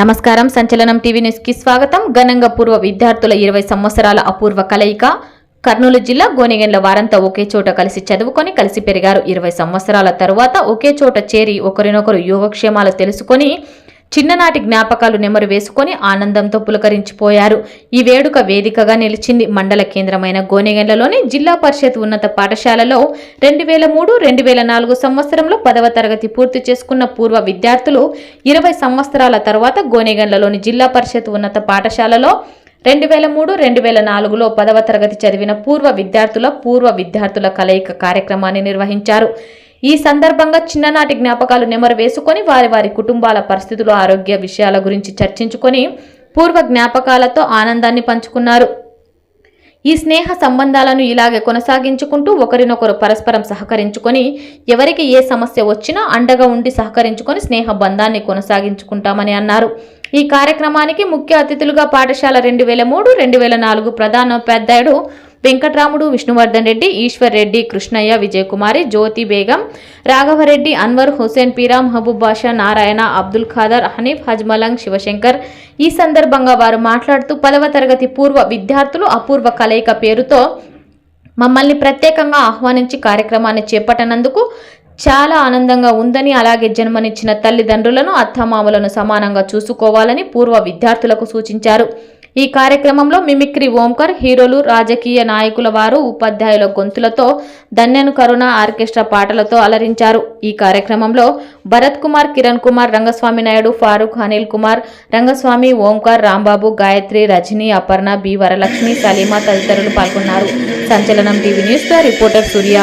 నమస్కారం. సంచలనం టీవీ న్యూస్కి స్వాగతం. ఘనంగా పూర్వ విద్యార్థుల ఇరవై సంవత్సరాల అపూర్వ కలయిక. కర్నూలు జిల్లా గోనెగండ్ల వారంతా ఒకే చోట కలిసి చదువుకొని కలిసి పెరిగారు. ఇరవై సంవత్సరాల తరువాత ఒకే చోట చేరి ఒకరినొకరు యోగక్షేమాలు తెలుసుకొని చిన్ననాటి జ్ఞాపకాలు నెమరు వేసుకొని ఆనందంతో పులకరించిపోయారు. ఈ వేడుక వేదికగా నిలిచింది మండల కేంద్రమైన గోనెగండ్లలోని జిల్లా పరిషత్ ఉన్నత పాఠశాలలో రెండు వేల మూడు రెండు వేల నాలుగు సంవత్సరంలో పదవ తరగతి పూర్తి చేసుకున్న పూర్వ విద్యార్థులు ఇరవై సంవత్సరాల తర్వాత గోనెగండ్లలోని జిల్లా పరిషత్ ఉన్నత పాఠశాలలో రెండు వేల మూడు రెండు వేల నాలుగులో పదవ తరగతి చదివిన పూర్వ విద్యార్థుల పూర్వ విద్యార్థుల కలయిక కార్యక్రమాన్ని నిర్వహించారు. ఈ సందర్భంగా చిన్ననాటి జ్ఞాపకాలు నెమరు వేసుకొని వారి వారి కుటుంబాల పరిస్థితులు ఆరోగ్య విషయాల గురించి చర్చించుకొని పూర్వ జ్ఞాపకాలతో ఆనందాన్ని పంచుకున్నారు. ఈ స్నేహ సంబంధాలను ఇలాగే కొనసాగించుకుంటూ ఒకరినొకరు పరస్పరం సహకరించుకొని ఎవరికి ఏ సమస్య వచ్చినా అండగా ఉండి సహకరించుకొని స్నేహ బంధాన్ని కొనసాగించుకుంటామని అన్నారు. ఈ కార్యక్రమానికి ముఖ్య అతిథులుగా పాఠశాల రెండు వేల మూడు రెండు వేల నాలుగు ప్రధానోపాధ్యాయుడు వెంకట్రాముడు విష్ణువర్ధన్ రెడ్డి ఈశ్వర్ రెడ్డి కృష్ణయ్య విజయకుమారి జ్యోతి బేగం రాఘవరెడ్డి అన్వర్ హుసేన్ పీరా మహబూబ్ బాషా నారాయణ అబ్దుల్ ఖాదర్ హనీఫ్ హజ్మలంగ్ శివశంకర్. ఈ సందర్భంగా వారు మాట్లాడుతూ పదవ తరగతి పూర్వ విద్యార్థులు అపూర్వ కలయిక పేరుతో మమ్మల్ని ప్రత్యేకంగా ఆహ్వానించి కార్యక్రమాన్ని చేపట్టనందుకు చాలా ఆనందంగా ఉందని అలాగే జన్మనిచ్చిన తల్లిదండ్రులను అత్తమామలను సమానంగా చూసుకోవాలని పూర్వ విద్యార్థులకు సూచించారు. ఈ కార్యక్రమంలో మిమిక్రీ ఓంకర్ హీరోలు రాజకీయ నాయకుల వారు ఉపాధ్యాయుల గొంతులతో ధన్యను కరుణ ఆర్కెస్ట్రా పాటలతో అలరించారు. ఈ కార్యక్రమంలో భరత్ కుమార్ కిరణ్ కుమార్ రంగస్వామి నాయుడు ఫారూక్ అనిల్ కుమార్ రంగస్వామి ఓంకార్ రాంబాబు గాయత్రి రజని అపర్ణ బి వరలక్ష్మి సలీమా తదితరులు పాల్గొన్నారు. Sanchalanam TV news reporter Surya.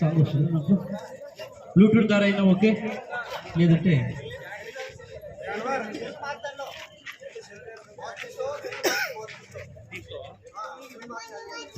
Song వస్తుందా నాకు బ్లూటూత్ ద్వారా అయినా ఓకే లేదంటే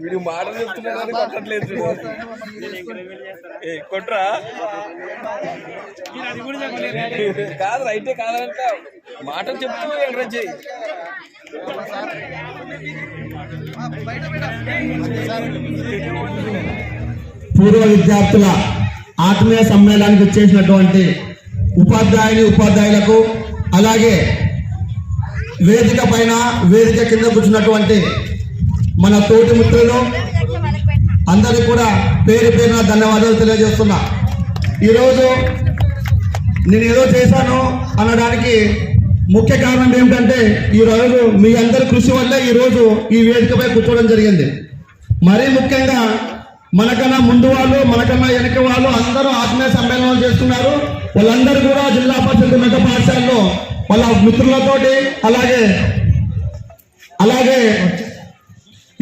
వీడు మాటలు చెప్తున్నాడు కొట్టట్లేదు కొట్రా. కాదు రైటే కాదంట మాటలు చెప్తూ ఎంకరేజ్ చేయి పూర్వ విద్యార్థుల ఆత్మీయ సమ్మేళనానికి వచ్చేసినటువంటి ఉపాధ్యాయుని ఉపాధ్యాయులకు అలాగే వేదిక పైన వేదిక కింద కూర్చున్నటువంటి మన తోటి మిత్రులు అందరికి కూడా పేరు పేరున ధన్యవాదాలు తెలియజేస్తున్నా. ఈరోజు నేను ఏదో చేశాను అనడానికి ముఖ్య కారణం ఏమిటంటే ఈ రోజు మీ అందరి కృషి వల్లే ఈరోజు ఈ వేదికపై కూర్చోవడం జరిగింది. మరీ ముఖ్యంగా మనకన్నా ముందు వాళ్ళు మనకన్నా వెనక వాళ్ళు అందరూ ఆత్మీయ సమ్మేళనాలు చేస్తున్నారు. వాళ్ళందరూ కూడా జిల్లా పరిషత్ ఉన్నత పాఠశాలలో వాళ్ళ మిత్రులతోటి అలాగే అలాగే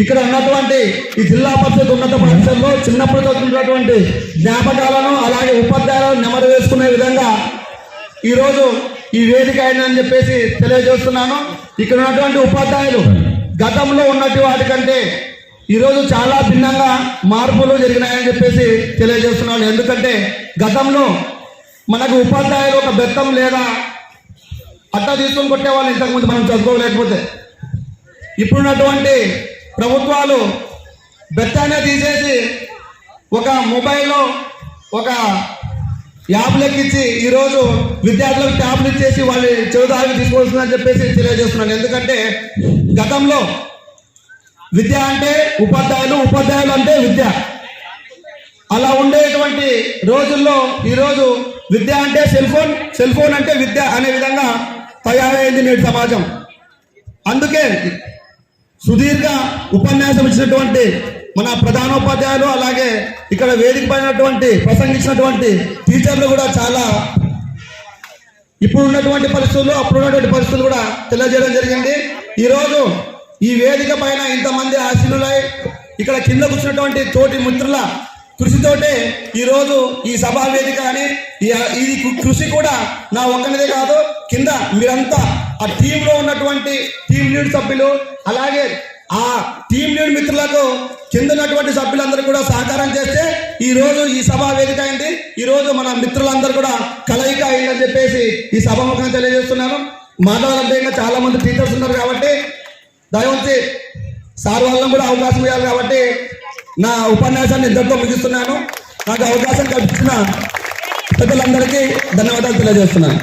ఇక్కడ ఉన్నటువంటి ఈ జిల్లా పరిషత్ ఉన్నత పాఠశాలలో చిన్నప్పుడు చదువుతున్నటువంటి జ్ఞాపకాలను అలాగే ఉపాధ్యాయులను నెమరు వేసుకునే విధంగా ఈరోజు ఈ వేదిక అయిందని చెప్పేసి తెలియజేస్తున్నాను. ఇక్కడ ఉన్నటువంటి ఉపాధ్యాయులు గతంలో ఉన్నటి వాటికంటే ఈరోజు చాలా భిన్నంగా మార్పులు జరిగినాయని చెప్పేసి తెలియజేస్తున్నాను. ఎందుకంటే గతంలో మనకు ఉపాధ్యాయులు ఒక బెత్తం లేదా అట్ట తీసుకొని కొట్టేవాళ్ళు ఇంతకుముందు మనం చదువుకోలేకపోతే ఇప్పుడున్నటువంటి ప్రభుత్వాలు బెత్తానే తీసేసి ఒక మొబైల్లో ఒక యాప్ లెక్కించి ఈరోజు విద్యార్థులకు ట్యాబ్లు ఇచ్చేసి వాళ్ళు చెడుదారికి తీసుకోవాల్సిందని చెప్పేసి తెలియజేస్తున్నాను. ఎందుకంటే గతంలో విద్య అంటే ఉపాధ్యాయులు ఉపాధ్యాయులు అంటే విద్య. అలా ఉండేటువంటి రోజుల్లో ఈరోజు విద్య అంటే సెల్ ఫోన్ సెల్ ఫోన్ అంటే విద్య అనే విధంగా తయారైంది నేటి సమాజం. అందుకే సుదీర్ఘ ఉపన్యాసం ఇచ్చినటువంటి మన ప్రధానోపాధ్యాయులు అలాగే ఇక్కడ వేదిక పైనటువంటి ప్రసంగించినటువంటి టీచర్లు కూడా చాలా ఇప్పుడు ఉన్నటువంటి పరిస్థితులు అప్పుడు ఉన్నటువంటి పరిస్థితులు కూడా తెలియజేయడం జరిగింది. ఈరోజు ఈ వేదిక పైన ఇంతమంది ఆశీనులై ఇక్కడ కింద కూర్చున్నటువంటి తోటి మిత్రుల కృషితోటే ఈరోజు ఈ సభా వేదిక అని ఈ కృషి కూడా నా ఒక్కనిదే కాదు. కింద మీరంతా ఆ టీంలో ఉన్నటువంటి టీం లీడ్ సభ్యులు అలాగే ఆ టీం లీడ్ మిత్రులకు కింద ఉన్నటువంటి సభ్యులందరూ కూడా సహకారం చేస్తే ఈ రోజు ఈ సభ వేదిక అయింది. ఈ రోజు మన మిత్రులందరూ కూడా కలయిక అయిందని చెప్పేసి ఈ సభముఖంగా తెలియజేస్తున్నాను. మాట్లాడాలంటే చాలా మంది టీచర్స్ ఉన్నారు కాబట్టి దయవంతి సార్ వాళ్ళని కూడా అవకాశం ఇవ్వాలి కాబట్టి నా ఉపన్యాసాన్ని ఇద్దరితో ముగిస్తున్నాను. నాకు అవకాశం కల్పించిన పెద్దలందరికీ ధన్యవాదాలు తెలియజేస్తున్నాను.